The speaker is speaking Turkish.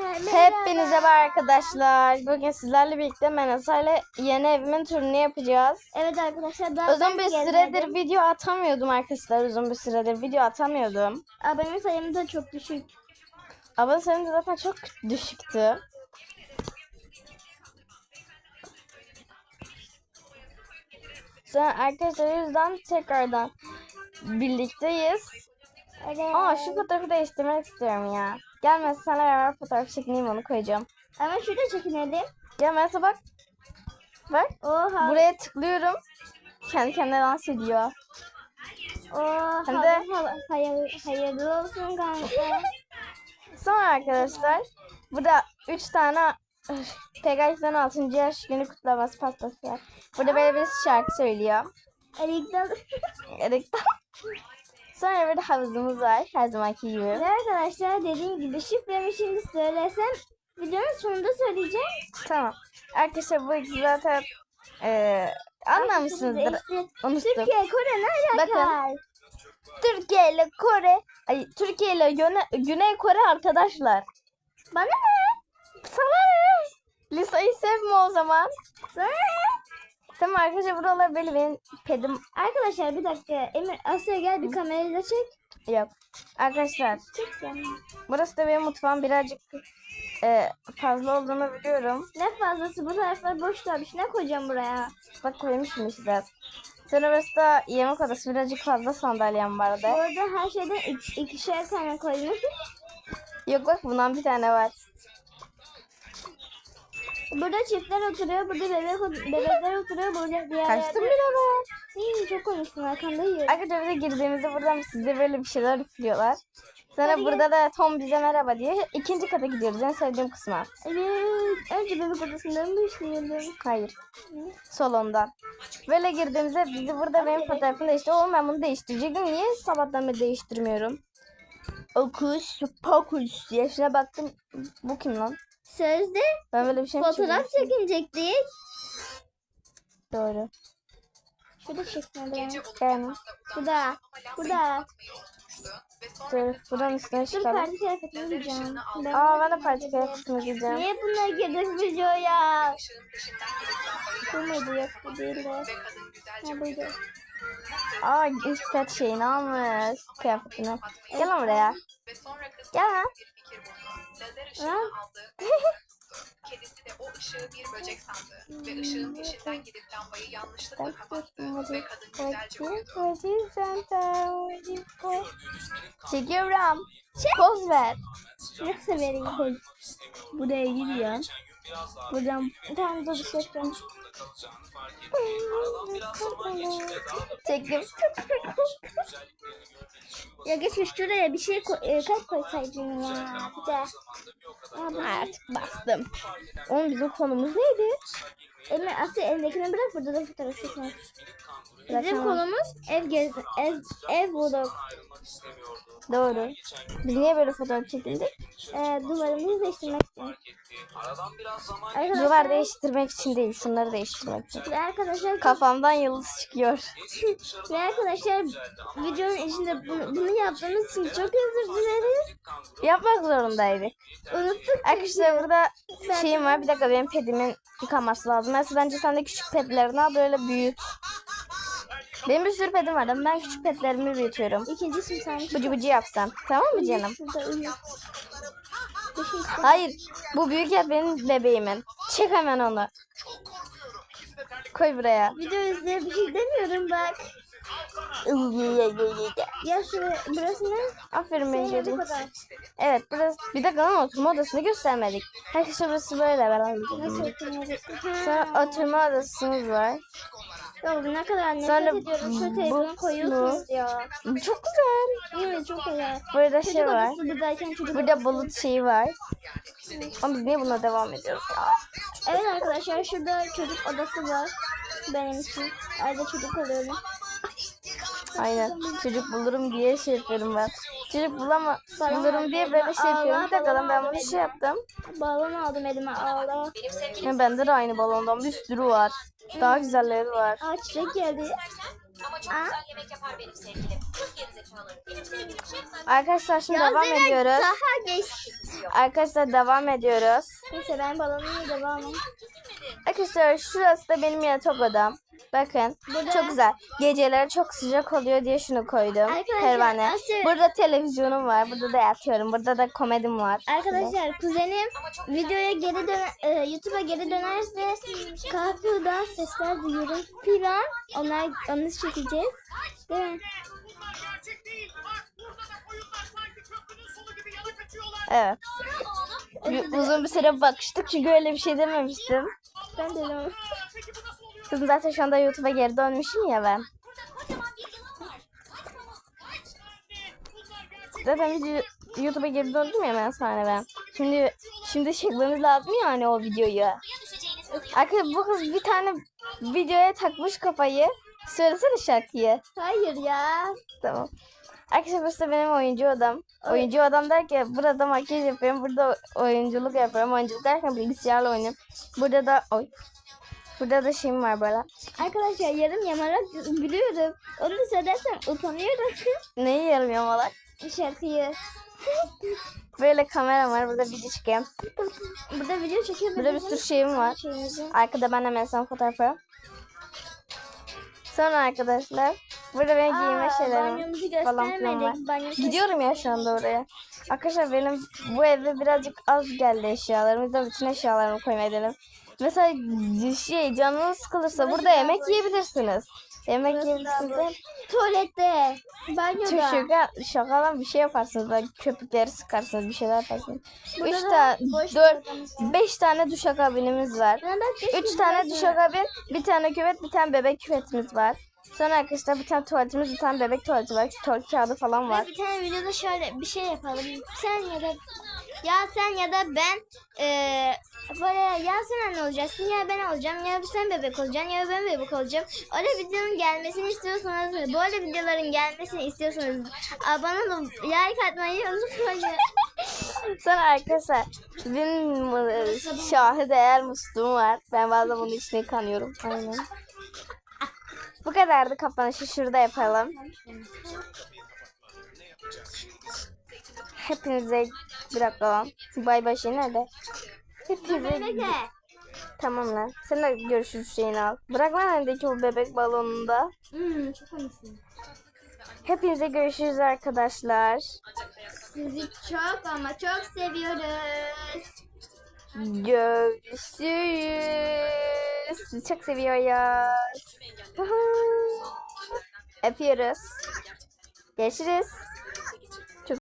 Hepinize merhaba arkadaşlar. Bugün sizlerle birlikte Menasa ile yeni evimin turunu yapacağız. Evet arkadaşlar daha Uzun bir ben süredir video atamıyordum arkadaşlar. Uzun bir süredir video atamıyordum. Abone sayım da çok düşük. Abone sayım da zaten çok düşüktü. Sonra arkadaşlar yüzden tekrardan birlikteyiz. Evet. Aa şu fotoğrafı değiştirmek istiyorum ya. Gel mesela seninle beraber fotoğraf çekeyim onu koyacağım. Ama şurada çekinelim. Gel mesela bak. Bak. Oha. Buraya tıklıyorum. Kendi kendine dans ediyor. Oha. Hem de- hayır, hayırlı olsun kanka. Sonra arkadaşlar burada 3 tane Pegasus'un 6. yaş günü kutlaması pastası var. Burada böyle bir şarkı söylüyor. Erik'ten. Erik'ten. Sonra burada havuzumuz var her zamanki gibi. Ve arkadaşlar dediğim gibi şifremi şimdi söylesem videonun sonunda söyleyeceğim. Tamam. Arkadaşlar bu zaten eee anlamışsınızdır. Unuttum. Türkiye, Kore ne alaka? Bakın. Türkiye ile Kore, ay Türkiye ile Yone- Güney Kore arkadaşlar. Bana ne? Sana ne? Lisa'yı sevme o zaman. Sana ne? Tamam arkadaşlar buralar böyle benim pedim Arkadaşlar bir dakika. Emir Asya gel bir kamerayla çek. yok. Arkadaşlar Çek yani. burası da benim mutfağım birazcık e, fazla olduğunu biliyorum. Ne fazlası bu taraflar boş kalmış. Ne koyacağım buraya? Bak koymuşum işte. Sonra burası da yemek odası birazcık fazla sandalyem Bu vardı. arada her şeyden ik- ikişer tane koymuş. Yok bak bundan bir tane var. Burada çiftler oturuyor. Burada bebek bebekler oturuyor. Burada diğer Kaçtım bile be. İyi çok konuştun arkandayım. Arkadaşlar bize girdiğimizde buradan size böyle bir şeyler üflüyorlar. Sonra Hadi burada da Tom bize merhaba diye ikinci kata gidiyoruz. En sevdiğim kısma. Evet. Önce bebek odasından başlayalım. Hayır. Salondan. Böyle girdiğimizde bizi burada benim fotoğrafım değişti. Oğlum ben bunu değiştirecektim. Niye sabahtan beri değiştirmiyorum? Okus, pokus. Yaşına baktım. Bu kim lan? Sözde Ben böyle bir şey fotoğraf çekinecektik. Doğru. Şurada çekmedi. Yani. Burada. Burada. Dur. Buradan üstüne Dur çıkalım. parti kıyafetini giyeceğim. Aa ben de parti kıyafetimi giyeceğim. Niye bunlar girdik videoya? Bu muydu yok bu değil de. Ha buydu. Aa İffet şeyini almış. Kıyafetini. Gel buraya. Gel lan. Ha? Kedisi de o ışığı bir böcek sandı ve ışığın peşinden gidip lambayı yanlışlıkla kapattı ve kadın güzelce uyudu. Çekiyorum. Poz ver. Nasıl vereyim? Buraya gidiyorum. Buradan tamam dur bir şey yapıyorum. Çektim. Ya geçmiş şuraya bir şey koy, e, kalp koysaydın ya. Bir de. Bu- Artık bastım. Oğlum bizim konumuz neydi? Emre Asya elindekini bırak burada da fotoğraf çekelim. Bizim konumuz ev gez ev ev vlog. Doğru. Biz niye böyle fotoğraf çekildik? Ee, duvarımızı değiştirmek için. Arkadaşlar, Duvar değiştirmek için değil, şunları değiştirmek için. ve arkadaşlar Kafamdan yıldız çıkıyor. ve arkadaşlar videonun içinde bunu, bunu yaptığımız için çok özür dileriz. Yapmak zorundaydık. Unuttuk. Arkadaşlar burada şeyim var. Bir dakika benim pedimin yıkanması lazım. Mesela bence sen de küçük pedlerini al böyle büyüt. Benim bir sürü pedim var ama ben küçük pedlerimi büyütüyorum. İkincisi sen. Bıcı bıcı yapsam. Tamam mı canım? Hayır. Bu büyük yer benim bebeğimin. Çek hemen onu. Koy buraya. Video izleye bir şey demiyorum bak. Ya şuraya burası ne? Aferin odan. Evet burası bir dakika lan oturma odasını göstermedik. Herkes burası böyle beraber. Nasıl oturma odası? Sonra oturma odasımız var. Ya ne kadar nefret Sonra ediyorum. Şu televizyonu koyuyorsunuz ya. Çok güzel. Değil mi? Çok güzel. Burada Çocuk şey var. odası buradayken çocuk Burada odası. bulut şeyi var. Ama biz niye buna devam ediyoruz ya? Evet arkadaşlar şurada çocuk odası var. Benim için. Arada çocuk alıyorum. Aynen. Çocuk bulurum diye şey yapıyorum ben. Çocuk bulama bulurum diye böyle şey yapıyorum. Bir dakika lan ben bunu şey yaptım. Balon aldım elime ağla. Ya bende de aynı balondan bir sürü var. Daha güzelleri var. Aa çiçek geldi. Ama çok Aa. güzel yemek yapar benim sevgilim. Kız gerizekalı. Benim sevgilim şef zaten. Arkadaşlar şimdi devam ediyoruz. daha geç. Arkadaşlar devam ediyoruz. Neyse ben balonumla devamım. Arkadaşlar şurası da benim yatak odam. Bakın Burada- çok güzel. Geceleri çok sıcak oluyor diye şunu koydum. Arkadaşlar, Pervane. Burada televizyonum var. Burada da yatıyorum. Burada da komedim var. Arkadaşlar kuzenim videoya geri dön e, YouTube'a geri dönerse kahveden sesler duyuyorum filan. Onlar onu çekeceğiz. Değil mi? Evet. Bir- uzun bir süre bakıştık çünkü öyle bir şey dememiştim. Ben de öyle. Kızım zaten şu anda YouTube'a geri dönmüşüm ya ben. Zaten video YouTube'a geri döndüm ya ben sonra ben. Şimdi şimdi çekmemiz lazım ya hani o videoyu. Arkadaşlar bu kız bir tane videoya takmış kafayı. Söylesene şarkıyı. Hayır ya. Tamam. Arkadaşlar burası benim oyuncu odam. Oyuncu odam derken burada makyaj yapıyorum. Burada oyunculuk yapıyorum. Oyunculuk derken bilgisayarla oynuyorum. Burada da oy. Burada da şeyim var böyle. Arkadaşlar yarım yamarak gülüyorum. Onu da söylersem utanıyorum. Neyi yarım yamalak? Şarkıyı. Böyle kamera var. Burada video çekeyim. Burada video çekiyor. Burada bir sürü şeyim var. Şeyimizi. Arkada ben hemen son fotoğrafı. Sonra arkadaşlar burada benim giyinme Aa, şeylerim banyomuzu falan filan var. göstermedik. Banyo Gidiyorum ya şu anda oraya. Arkadaşlar benim bu eve birazcık az geldi eşyalarım. O yüzden bütün eşyalarımı koymaya dedim. Mesela şey canınız sıkılırsa burada yemek yiyebilirsiniz. Yemek yiyebilirsiniz. Tuvalette. Banyoda. Şaka, şakadan bir şey yaparsınız. Böyle köpükleri sıkarsınız. Bir şeyler yaparsınız. Burada Üç tane, dört, beş tane duşakabinimiz var. Bak, Üç tane duşakabin, bir tane küvet, bir tane bebek küvetimiz var. Sonra arkadaşlar bir tane tuvaletimiz, bir tane bebek tuvaleti var. Tuvalet kağıdı falan Ve var. bir tane videoda şöyle bir şey yapalım. Sen ya da ya sen ya da ben eee böyle ya sen anne olacaksın ya ben olacağım ya sen bebek olacaksın ya ben bebek olacağım. Öyle videonun gelmesini istiyorsanız böyle videoların gelmesini istiyorsanız abone olup like atmayı unutmayın. Sonra arkadaşlar benim şahı değer musluğum var. Ben bazen bunun içine kanıyorum. Aynen. Bu kadardı kapanışı şurada yapalım. Hepinize lan. Bay bay şey nerede? Bebek tamam lan. Sen de görüşürüz şeyini al. Bırak lan elindeki o bebek balonunda. Hmm, çok komiksin. Hepinize görüşürüz arkadaşlar. Sizi çok ama çok seviyoruz. Görüşürüz. Sizi çok seviyoruz. Öpüyoruz. Görüşürüz.